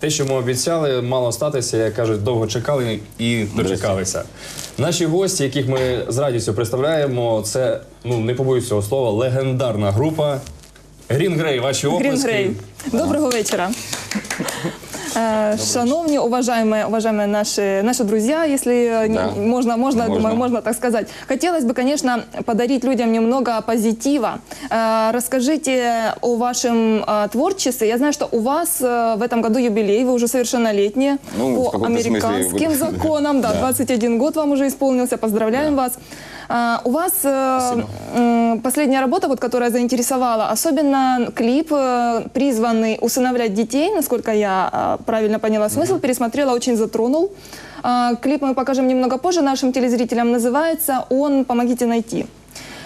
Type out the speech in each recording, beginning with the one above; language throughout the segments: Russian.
Те, що ми обіцяли, мало статися, як кажуть, довго чекали і дочекалися. Наші гості, яких ми з радістю представляємо, це ну не побоюсь цього слова, легендарна група. Грін Грей. ваші. Грін Грей. Доброго вечора. Е, Шановні, уважаемые, уважаемые наши, наши друзья, если э, не- Да. можно, можно, Можно. думаю, можно так сказать. Хотелось бы, конечно, подарить людям немного позитива. Э, Расскажите о вашем э, творчестве. Я знаю, что у вас э, в этом году юбилей, вы уже совершеннолетние. Ну, по смысле американским законам, да, 21 год вам уже исполнился, поздравляем вас. А, У вас э, последняя работа, вот, которая заинтересовала, особенно клип, э, призванный усыновлять детей, насколько я э, правильно поняла смысл, пересмотрела, очень затронул. А, Клип мы покажем немного позже нашим телезрителям. Называется он «Помогите найти».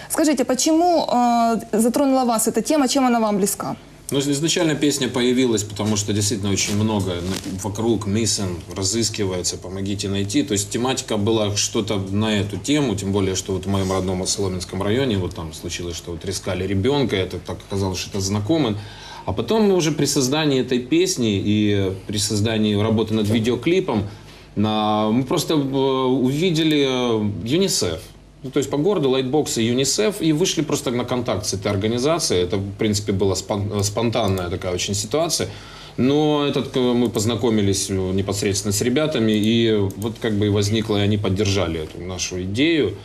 Скажите, почему э, затронула вас эта тема, чем она вам близка? Ну, изначально песня появилась, потому что действительно очень много вокруг Миссен разыскивается, помогите найти. То есть тематика была что-то на эту тему, тем более, что вот в моем родном Соломенском районе вот там случилось, что вот искали ребенка, это так оказалось, что это знакомый. А потом мы уже при создании этой песни и при создании работы над видеоклипом на, мы просто э, увидели э, ЮНИСЕФ. Ну, то есть по городу лайтбоксы ЮНИСЕФ и вышли просто на контакт с этой организацией. Это, в принципе, была спон- э, спонтанная такая очень ситуация. Но этот, к- мы познакомились э, непосредственно с ребятами, и вот как бы и возникло, и они поддержали эту нашу идею.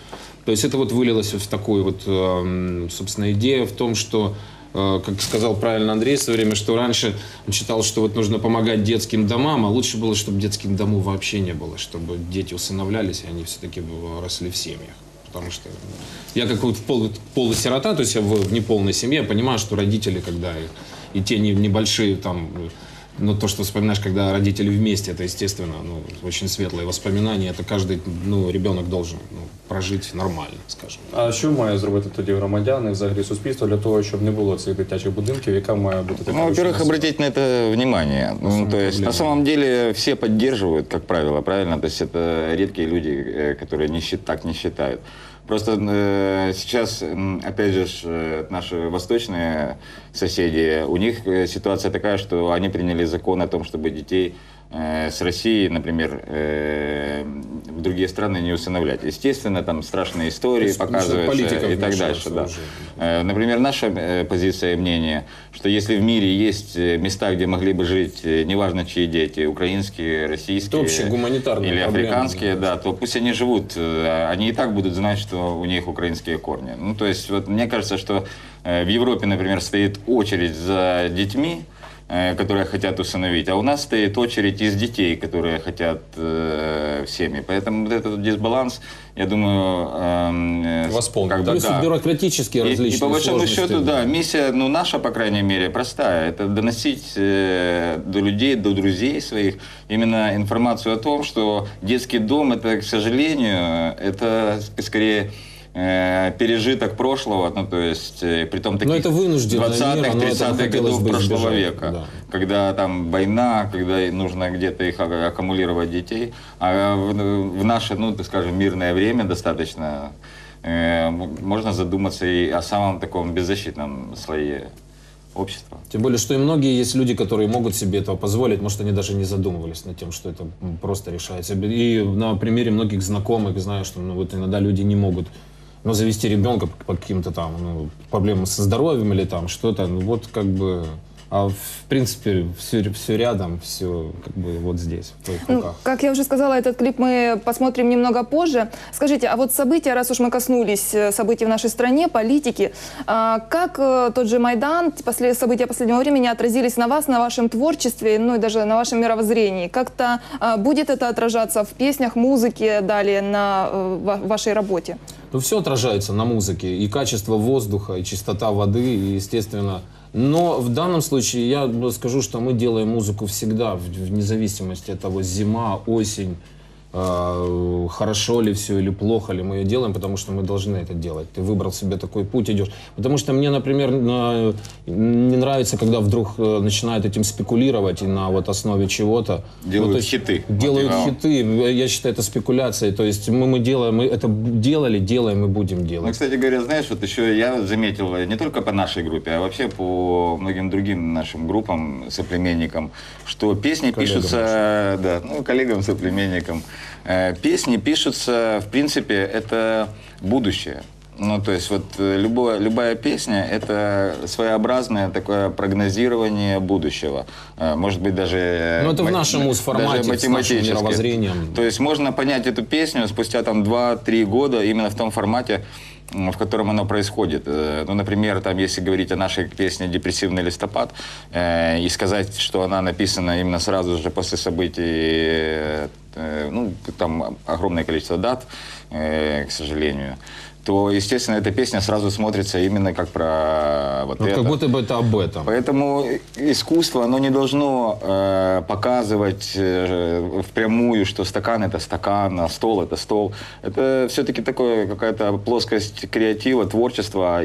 То есть это вот вылилось в такую вот, эм, собственно, идею в том, что э, как сказал правильно Андрей в свое время, что раньше он считал, что вот нужно помогать детским домам, а лучше было, чтобы детских домов вообще не было, чтобы дети усыновлялись, и они все-таки росли в семьях. Потому что я как вот пол, полусирота, то есть я в, в неполной семье, понимаю, что родители, когда и, и те не- небольшие там, ну то, что вспоминаешь, когда родители вместе, это, естественно, ну, очень светлые воспоминания, это каждый ну, ребенок должен ну, прожить нормально, скажем. А що має зробити тоді громадяни, взагалі суспільство для того, щоб не було цих дитячих будинків, яка має бути така? Ну, во-первых, ручна обратить на это внимание. Ну, самом то есть, проблеме. на самом деле, все поддерживают, как правило, правильно? То есть, это редкие люди, э, которые не, счит- так не считают. Просто э, сейчас, м, опять же, ж, э, наши восточные соседи, у них э, ситуация такая, что они приняли закон о том, чтобы детей э, с России, например, э, в другие страны не усыновлять. Естественно, там страшные истории То есть, показываются и так дальше. Да. уже. Э, Например, наша э, позиция и мнение, что если в мире есть э, места, где могли бы жить, э, неважно чьи дети, украинские, российские или африканские, да. то пусть они живут, э, они и так будут знать, что у них украинские корни. Ну, то есть, вот мне кажется, что э, в Европе, например, стоит очередь за детьми, э, которые хотят усыновить, а у нас стоит очередь из детей, которые хотят э, в семьи. Поэтому вот этот дисбаланс, я думаю, эм, э, Восполнит, как бы, Плюс да. бюрократические И, различные и по большому счету, да, миссия, ну, наша, по крайней мере, простая. Это доносить э, до людей, до друзей своих именно информацию о том, что детский дом, это, к сожалению, это скорее э, пережиток прошлого, ну, то есть, э, при том таких это вынужденная 20-х, мера, но этого 30-х хотелось годов бы прошлого избежать, века, да. когда там война, когда нужно где-то их а- аккумулировать детей, а в, в наше, ну, так скажем, мирное время достаточно э, можно задуматься и о самом таком беззащитном слое общества. Тем более, что и многие есть люди, которые могут себе этого позволить, может, они даже не задумывались над тем, что это просто решается. И на примере многих знакомых знаю, что ну, вот иногда люди не могут ну, завести ребенка по каким-то там ну, проблемам со здоровьем или там что-то. Ну, вот как бы... А в принципе все, все рядом, все как бы вот здесь, в твоих Ну, руках. как я уже сказала, этот клип мы посмотрим немного позже. Скажите, а вот события, раз уж мы коснулись э, событий в нашей стране, политики, а как э, тот же Майдан, события последнего времени отразились на вас, на вашем творчестве, ну и даже на вашем мировоззрении? Как-то а, будет это отражаться в песнях, музыке, далее на э, ва- вашей работе? Ну, все отражается на музыке. И качество воздуха, и чистота воды, и, естественно... Но в данном случае я скажу, что мы делаем музыку всегда, вне зависимости от того, зима, осень, хорошо ли все или плохо ли мы ее делаем, потому что мы должны это делать. Ты выбрал себе такой путь, идешь. Потому что мне, например, на- не нравится, когда вдруг э, начинают этим спекулировать и на вот основе чего-то. Ну, Делают есть хиты. Делают Вот, хиты. Я считаю, это спекуляцией. То есть мы, мы делаем, мы это делали, делаем и будем Ну, делать. кстати говоря, знаешь, вот еще я заметил э, не только по нашей группе, а вообще по многим другим нашим группам, соплеменникам, что песни Коллегам пишутся, да, ну, коллегам, соплеменникам, песни пишутся, в принципе, это будущее. Ну, то есть вот э, любое, любая песня – это своеобразное такое прогнозирование будущего. Э, Может быть, даже… э, Ну, это в нашем ус-формате, даже с нашим мировоззрением. То есть можно понять эту песню спустя там 2-3 года именно в том формате, в котором оно происходит. Э, Ну, например, там, если говорить о нашей песне «Депрессивный листопад» э, и сказать, что она написана именно сразу же после событий, э, ну, там огромное количество дат, э, к сожалению, то, естественно, эта песня сразу смотрится именно как про вот Ну, это. как будто бы это об этом. Поэтому искусство, оно не должно э, показывать э, впрямую, что стакан это стакан, а стол это стол. Это все-таки такое какая-то плоскость креатива, творчества.